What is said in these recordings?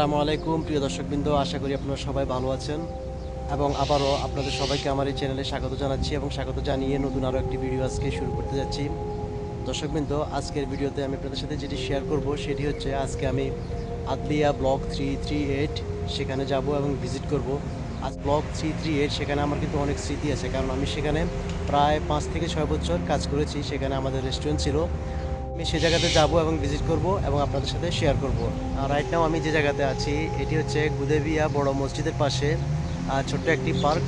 আসসালামু আলাইকুম, প্রিয় দর্শকবৃন্দ, আশা করি আপনারা সবাই ভালো আছেন। এবং আবারও আপনাদের সবাইকে আমার এই চ্যানেলে স্বাগত জানাচ্ছি এবং স্বাগত জানিয়ে নতুন আরও একটি ভিডিও আজকে শুরু করতে যাচ্ছি। দর্শকবৃন্দ, আজকের ভিডিওতে আমি আপনাদের সাথে যেটি শেয়ার করব, সেটি হচ্ছে আজকে আমি Adliya block three three eight সেখানে যাব এবং ভিজিট করব। আজ ব্লক থ্রি থ্রি এইট সেখানে আমার কিন্তু অনেক স্মৃতি আছে, কারণ আমি সেখানে প্রায় পাঁচ থেকে ছয় বছর কাজ করেছি, সেখানে আমাদের রেস্টুরেন্ট ছিল। আমি সে জায়গাতে যাব এবং ভিজিট করব এবং আপনাদের সাথে শেয়ার করব। রাইট নাও আমি যে জায়গাতে আছি, এটি হচ্ছে গুদেবিয়া বড় মসজিদের পাশে। ছোট্ট একটি পার্ক।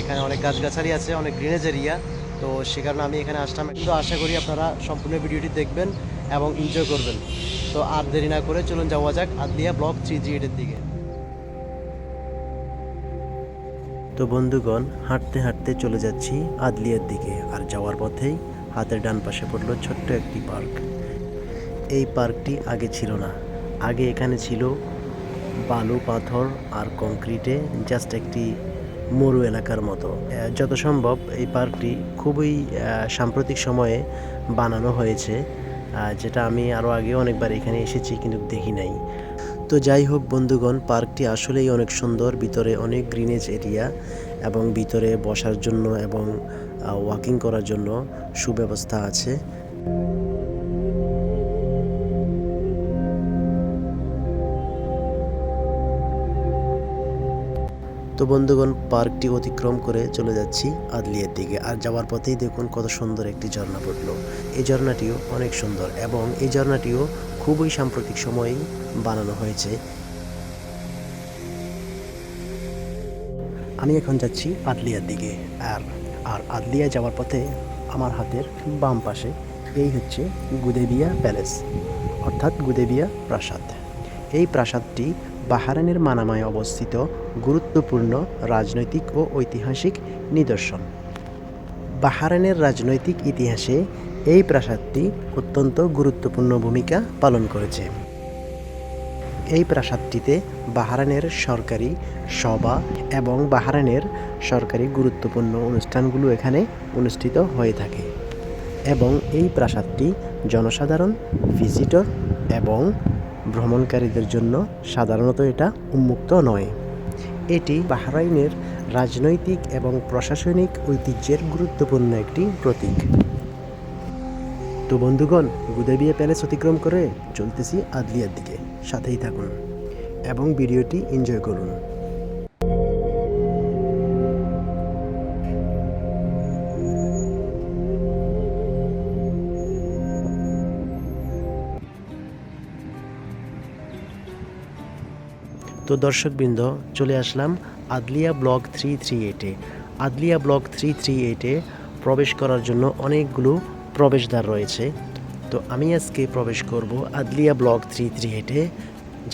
এখানে অনেক গাছগাছালি আছে, অনেক গ্রিনেজ এরিয়া তো সে কারণে আমি এখানে আসলাম। কিন্তু আশা করি আপনারা সম্পূর্ণ ভিডিওটি দেখবেন এবং এনজয় করবেন। তো আর দেরি না করে চলুন যাওয়া যাক আদলিয়া ব্লক থ্রি জি এইটের দিকে। তো বন্ধুগণ, হাঁটতে হাঁটতে চলে যাচ্ছি আদলিয়ার দিকে। আর যাওয়ার পথেই হাতের ডান পাশে পড়ল ছোট্ট একটি পার্ক। এই পার্কটি আগে ছিল না। আগে এখানে ছিল বালু, পাথর আর কংক্রিটে জাস্ট একটি মরু এলাকার মতো। যত সম্ভব এই পার্কটি খুবই সাম্প্রতিক সময়ে বানানো হয়েছে যেটা আমি আরও আগে অনেকবার এখানে এসেছি কিন্তু দেখি নাই। তো যাই হোক বন্ধুগণ, পার্কটি আসলেই অনেক সুন্দর, ভিতরে অনেক গ্রিনেজ এরিয়া এবং ভিতরে বসার জন্য এবং ওয়াকিং করার জন্য সুব্যবস্থা আছে। তো বন্ধুগণ, পার্কটি অতিক্রম করে চলে যাচ্ছি আদলিয়ার দিকে। আর যাওয়ার পথেই দেখুন কত সুন্দর একটি ঝর্ণা পড়ল। এই ঝর্ণাটিও অনেক সুন্দর এবং এই ঝর্ণাটিও খুবই সাম্প্রতিক সময়েই বানানো হয়েছে। আমি এখন যাচ্ছি আদলিয়ার দিকে। আর আর আদলিয়া যাওয়ার পথে আমার হাতের বাম পাশে এই হচ্ছে গুদেবিয়া প্যালেস, অর্থাৎ গুদেবিয়া প্রাসাদ। এই প্রাসাদটি বাহারানের মানামায় অবস্থিত গুরুত্বপূর্ণ রাজনৈতিক ও ঐতিহাসিক নিদর্শন। বাহারানের রাজনৈতিক ইতিহাসে এই প্রাসাদটি অত্যন্ত গুরুত্বপূর্ণ ভূমিকা পালন করেছে। এই প্রাসাদটিতে বাহারানের সরকারি সভা এবং বাহারানের সরকারি গুরুত্বপূর্ণ অনুষ্ঠানগুলো এখানে অনুষ্ঠিত হয়ে থাকে এবং এই প্রাসাদটি জনসাধারণ ভিজিটর এবং ভ্রমণকারীদের জন্য সাধারণত এটা উন্মুক্ত নয়। এটি বাহরাইনের রাজনৈতিক এবং প্রশাসনিক ঐতিহ্যের গুরুত্বপূর্ণ একটি প্রতীক। তো বন্ধুগণ, গুদেবিয়া প্যালেস অতিক্রম করে চলতেছি আদলিয়ার দিকে। সাথেই থাকুন এবং ভিডিওটি এনজয় করুন। তো দর্শকবৃন্দ, চলে আসলাম আদলিয়া ব্লক থ্রি থ্রি এইটে আদলিয়া ব্লক থ্রি থ্রি এইটে প্রবেশ করার জন্য অনেকগুলো প্রবেশদ্বার রয়েছে। তো আমি আজকে প্রবেশ করব আদলিয়া ব্লক থ্রি থ্রি এইটে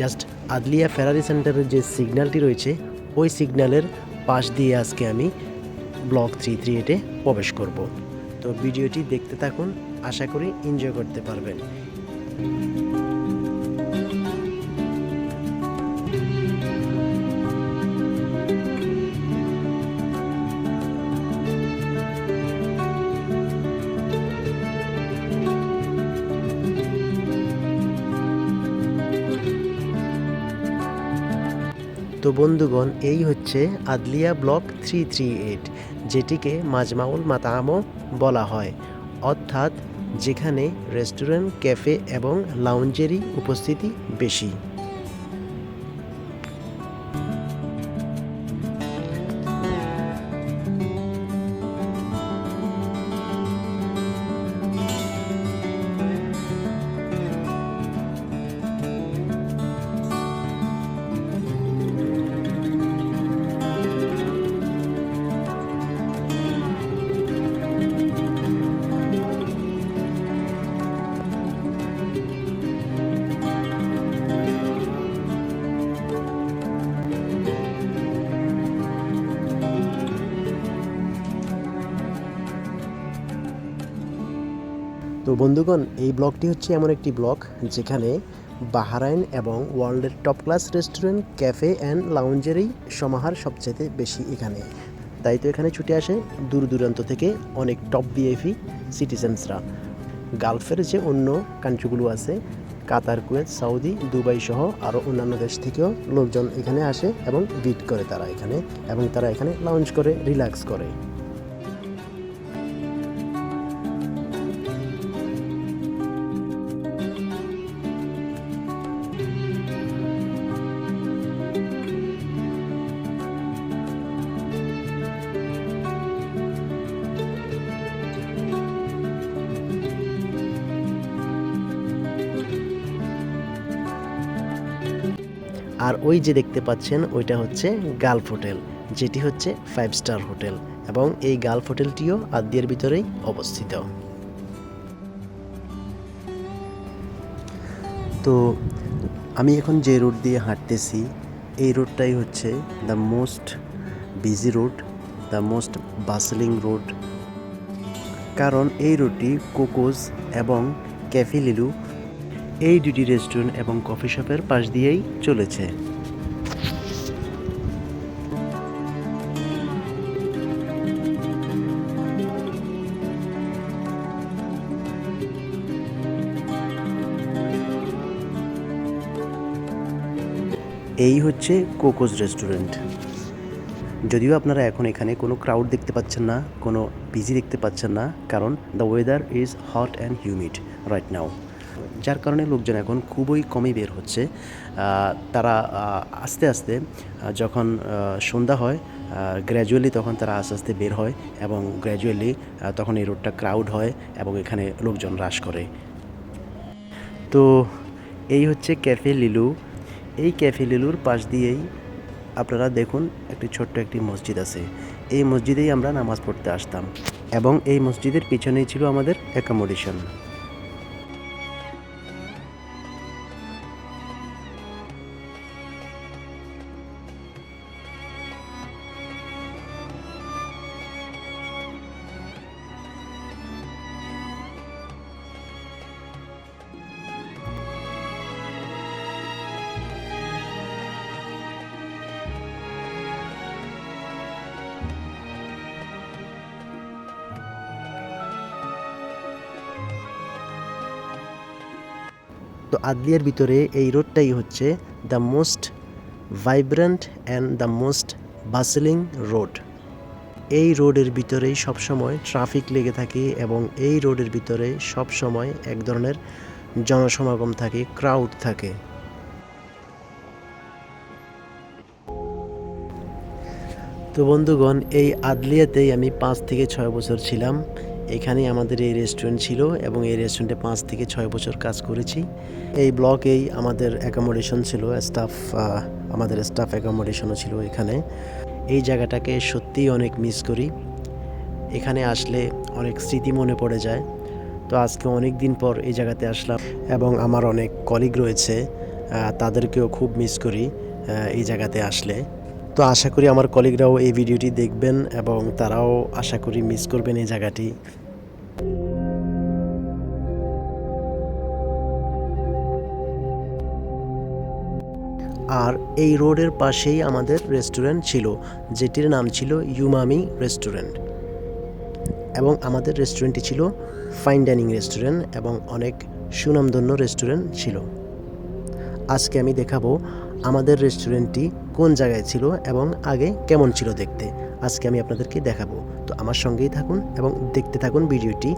জাস্ট আদলিয়া ফেরারি সেন্টারের যে সিগন্যালটি রয়েছে, ওই সিগন্যালের পাশ দিয়ে আজকে আমি ব্লক থ্রি থ্রি এইটে প্রবেশ করব। তো ভিডিওটি দেখতে থাকুন, আশা করি এনজয় করতে পারবেন। তো বন্ধুগণ, এই হচ্ছে Adliya block three three eight, যেটিকে মাজমাউল মাতামো বলা হয়। অর্থাৎ যেখানে রেস্টুরেন্ট, ক্যাফে এবং লাউঞ্জেরই উপস্থিতি বেশি। তো বন্ধুগণ, এই ব্লকটি হচ্ছে এমন একটি ব্লক যেখানে বাহারাইন এবং ওয়ার্ল্ডের top class restaurant cafe and লাউঞ্জেরই সমাহার সবচেয়ে বেশি এখানে। তাই তো এখানে ছুটে আসে দূর দূরান্ত থেকে অনেক টপ বিএফি সিটিজেন্সরা গালফের যে অন্য কান্ট্রিগুলো আছে, কাতার, কুয়েত, সৌদি, দুবাই সহ আরও অন্যান্য দেশ থেকেও লোকজন এখানে আসে এবং ভিট করে তারা এখানে এবং তারা এখানে লাউঞ্জ করে রিল্যাক্স করে। আর ওই যে দেখতে পাচ্ছেন, ওইটা হচ্ছে গালফ হোটেল, যেটি হচ্ছে ফাইভ স্টার হোটেল এবং এই গালফ হোটেলটিও আদ্যের ভিতরেই অবস্থিত। তো আমি এখন যে রোড দিয়ে হাঁটতেছি, এই রোডটাই হচ্ছে the most busy road the most bustling road কারণ এই রোডটি কোকোজ এবং ক্যাফে লিলু এই দুটি রেস্টুরেন্ট এবং কফি শপের পাশ দিয়েই চলেছে। এই হচ্ছে কোকোজ রেস্টুরেন্ট। যদিও আপনারা এখন এখানে কোনো ক্রাউড দেখতে পাচ্ছেন না, কোনো বিজি দেখতে পাচ্ছেন না, কারণ the weather is hot and humid right now যার কারণে লোকজন এখন খুবই কমই বের হচ্ছে। তারা আস্তে আস্তে যখন সন্ধ্যা হয় গ্র্যাজুয়ালি তখন তারা আস্তে আস্তে বের হয় এবং গ্র্যাজুয়ালি তখন এই রোডটা ক্রাউড হয় এবং এখানে লোকজন হ্রাস করে। তো এই হচ্ছে ক্যাফে লিলু এই ক্যাফে লিলুর পাশ দিয়েই আপনারা দেখুন একটি ছোট্ট একটি মসজিদ আছে। এই মসজিদেই আমরা নামাজ পড়তে আসতাম এবং এই মসজিদের পিছনেই ছিল আমাদের অ্যাকোমোডেশন তো আদলিয়ার ভিতরে এই রোডটাই হচ্ছে the most vibrant and the most bustling road এই রোডের ভিতরেই সবসময় ট্রাফিক লেগে থাকে এবং এই রোডের ভিতরে সবসময় এক ধরনের জনসমাগম থাকে ক্রাউড থাকে। তো বন্ধুগণ, এই আদলিয়াতেই আমি পাঁচ থেকে ছয় বছর ছিলাম। এখানেই আমাদের এই রেস্টুরেন্ট ছিল এবং এই রেস্টুরেন্টে পাঁচ থেকে ছয় বছর কাজ করেছি। এই ব্লকেই আমাদের অ্যাকোমোডেশন ছিল স্টাফ আমাদের স্টাফ অ্যাকোমোডেশনও ছিল এখানে। এই জায়গাটাকে সত্যিই অনেক মিস করি। এখানে আসলে অনেক স্মৃতি মনে পড়ে যায়। তো আজকে অনেক দিন পর এই জায়গাতে আসলাম এবং আমার অনেক কলিগ রয়েছে তাদেরকেও খুব মিস করি এই জায়গাতে আসলে। তো আশা করি আমার কলিগরাও এই ভিডিওটি দেখবেন এবং তারাও আশা করি মিস করবেন এই জায়গাটি। আর এই রোডের পাশেই আমাদের রেস্টুরেন্ট ছিল, যেটির নাম ছিল ইউমামি রেস্টুরেন্ট এবং আমাদের রেস্টুরেন্টটি ছিল ফাইন ডাইনিং রেস্টুরেন্ট এবং অনেক সুনামধন্য রেস্টুরেন্ট ছিল। আজকে আমি দেখাবো আমাদের রেস্টুরেন্টটি কোন জায়গায় ছিল এবং আগে কেমন ছিল দেখতে, আজকে আমি আপনাদেরকে দেখাবো। তো আমার সঙ্গেই থাকুন এবং দেখতে থাকুন ভিডিওটি।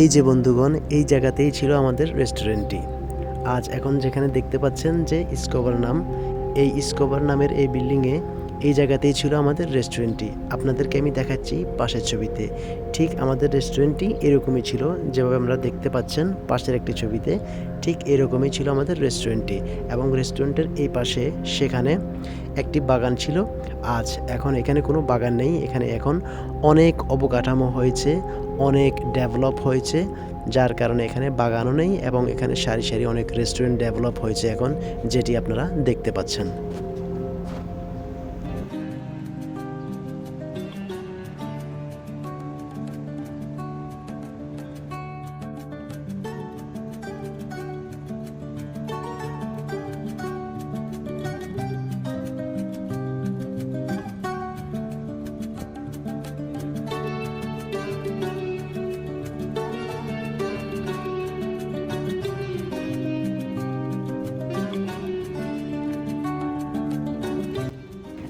এই যে বন্ধুগণ, এই জায়গাতেই ছিল আমাদের রেস্টুরেন্টটি আজ এখন যেখানে দেখতে পাচ্ছেন যে ইসকোভার নাম, এই ইসকোভার নামের এই বিল্ডিংয়ে এই জায়গাতেই ছিল আমাদের রেস্টুরেন্টটি আপনাদেরকে আমি দেখাচ্ছি পাশের ছবিতে। ঠিক আমাদের রেস্টুরেন্টটি এরকমই ছিল, যেভাবে আমরা দেখতে পাচ্ছেন পাশের একটি ছবিতে, ঠিক এরকমই ছিল আমাদের রেস্টুরেন্টটি এবং রেস্টুরেন্টের এই পাশে সেখানে একটি বাগান ছিল। আজ এখন এখানে কোনো বাগান নেই, এখানে এখন অনেক অবকাঠামো হয়েছে অনেক ডেভেলপ হয়েছে, যার কারণে এখানে বাগানও নেই এবং এখানে সারি সারি অনেক রেস্টুরেন্ট ডেভেলপ হয়েছে এখন, যেটি আপনারা দেখতে পাচ্ছেন।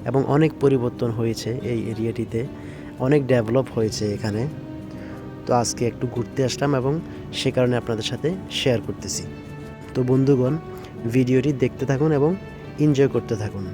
এবং অনেক পরিবর্তন হয়েছে এই এরিয়াটিতে, অনেক ডেভেলপ হয়েছে এখানে। তো আজকে একটু ঘুরতে আসলাম এবং সে কারণে আপনাদের সাথে শেয়ার করতেছি। তো বন্ধুগণ, ভিডিওটি দেখতে থাকুন এবং এনজয় করতে থাকুন।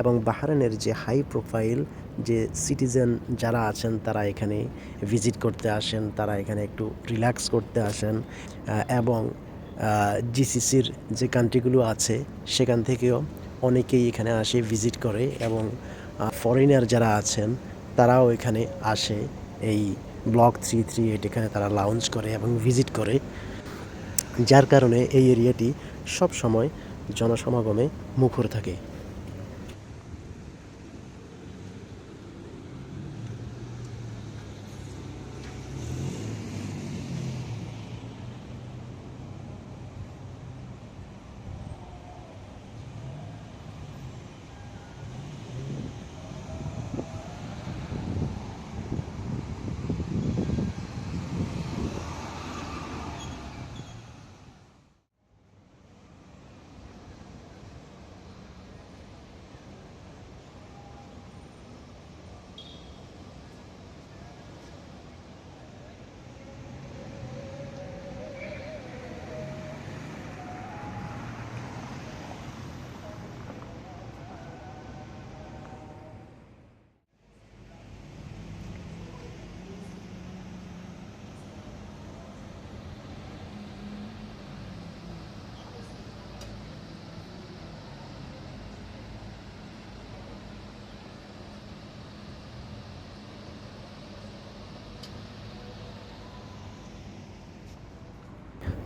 এবং বাহারানের যে হাই প্রোফাইল যে সিটিজেন যারা আছেন, তারা এখানে ভিজিট করতে আসেন, তারা এখানে একটু রিল্যাক্স করতে আসেন এবং জিসিসির যে কান্ট্রিগুলো আছে, সেখান থেকেও অনেকেই এখানে আসে ভিজিট করে এবং ফরেনার যারা আছেন, তারাও এখানে আসে। এই ব্লক থ্রি থ্রি এইট এখানে তারা লাউঞ্জ করে এবং ভিজিট করে। যার কারণে এই এরিয়াটি সব সময় জনসমাগমে মুখর থাকে।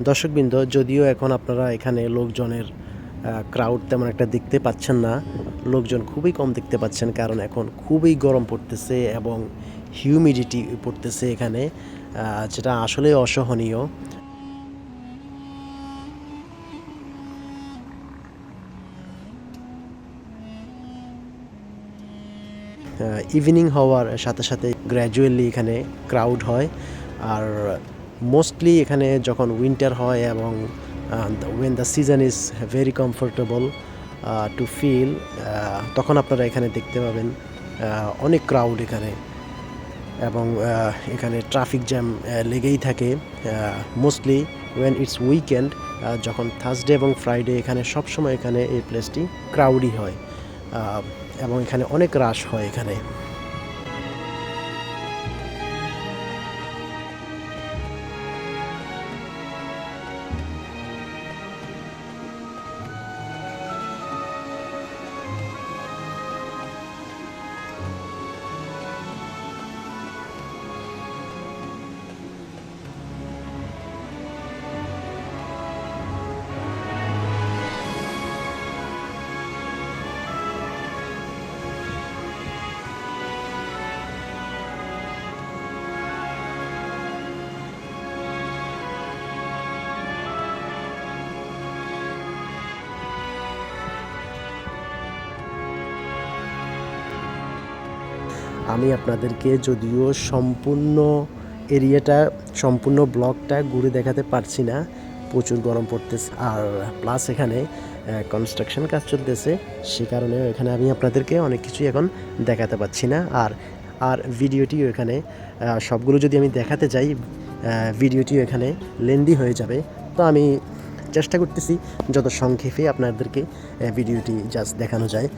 দর্শকবৃন্দ, যদিও এখন আপনারা এখানে লোকজনের ক্রাউড তেমন একটা দেখতে পাচ্ছেন না। লোকজন খুবই কম দেখতে পাচ্ছেন কারণ এখন খুবই গরম পড়তেছে এবং হিউমিডিটি পড়তেছে এখানে যেটা আসলে অসহনীয়। ইভিনিং হওয়ার সাথে সাথে গ্র্যাজুয়ালি এখানে ক্রাউড হয়। আর মোস্টলি এখানে যখন উইন্টার হয় এবং when the season is very comfortable to feel তখন আপনারা এখানে দেখতে পাবেন অনেক ক্রাউড এখানে। এবং এখানে ট্রাফিক জ্যাম লেগেই থাকে মোস্টলি ওয়েন ইটস উইকেন্ড যখন থার্সডে এবং ফ্রাইডে এখানে সবসময় এখানে এই প্লেসটি ক্রাউডই হয়। এবং এখানে অনেক রাশ হয় এখানে। আমি আপনাদেরকে যদিও সম্পূর্ণ এরিয়াটা, সম্পূর্ণ ব্লকটা ঘুরে দেখাতে পারছি না। প্রচুর গরম পড়তেছে আর প্লাস এখানে কনস্ট্রাকশন কাজ চলতেছে। সে কারণে এখানে আমি আপনাদেরকে অনেক কিছুই এখন দেখাতে পাচ্ছি না। আর আর ভিডিওটিও এখানে সবগুলো যদি আমি দেখাতে যাই ভিডিওটিও এখানে লেন্দি হয়ে যাবে। তো আমি চেষ্টা করতেছি যত সংক্ষেপে আপনাদেরকে ভিডিওটি জাস্ট দেখানো যায়।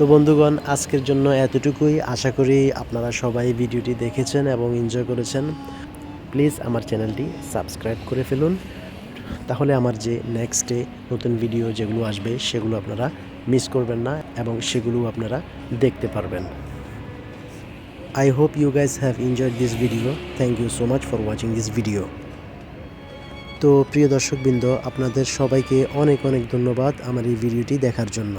তো বন্ধুগণ, আজকের জন্য এতটুকুই। আশা করি আপনারা সবাই ভিডিওটি দেখেছেন এবং এনজয় করেছেন। প্লিজ আমার চ্যানেলটি সাবস্ক্রাইব করে ফেলুন। তাহলে আমার যে নেক্সটে নতুন ভিডিও যেগুলো আসবে, সেগুলো আপনারা মিস করবেন না এবং সেগুলো আপনারা দেখতে পারবেন। I hope you guys have enjoyed this video thank you so much for watching this video তো প্রিয় দর্শকবৃন্দ, আপনাদের সবাইকে অনেক অনেক ধন্যবাদ আমার এই ভিডিওটি দেখার জন্য।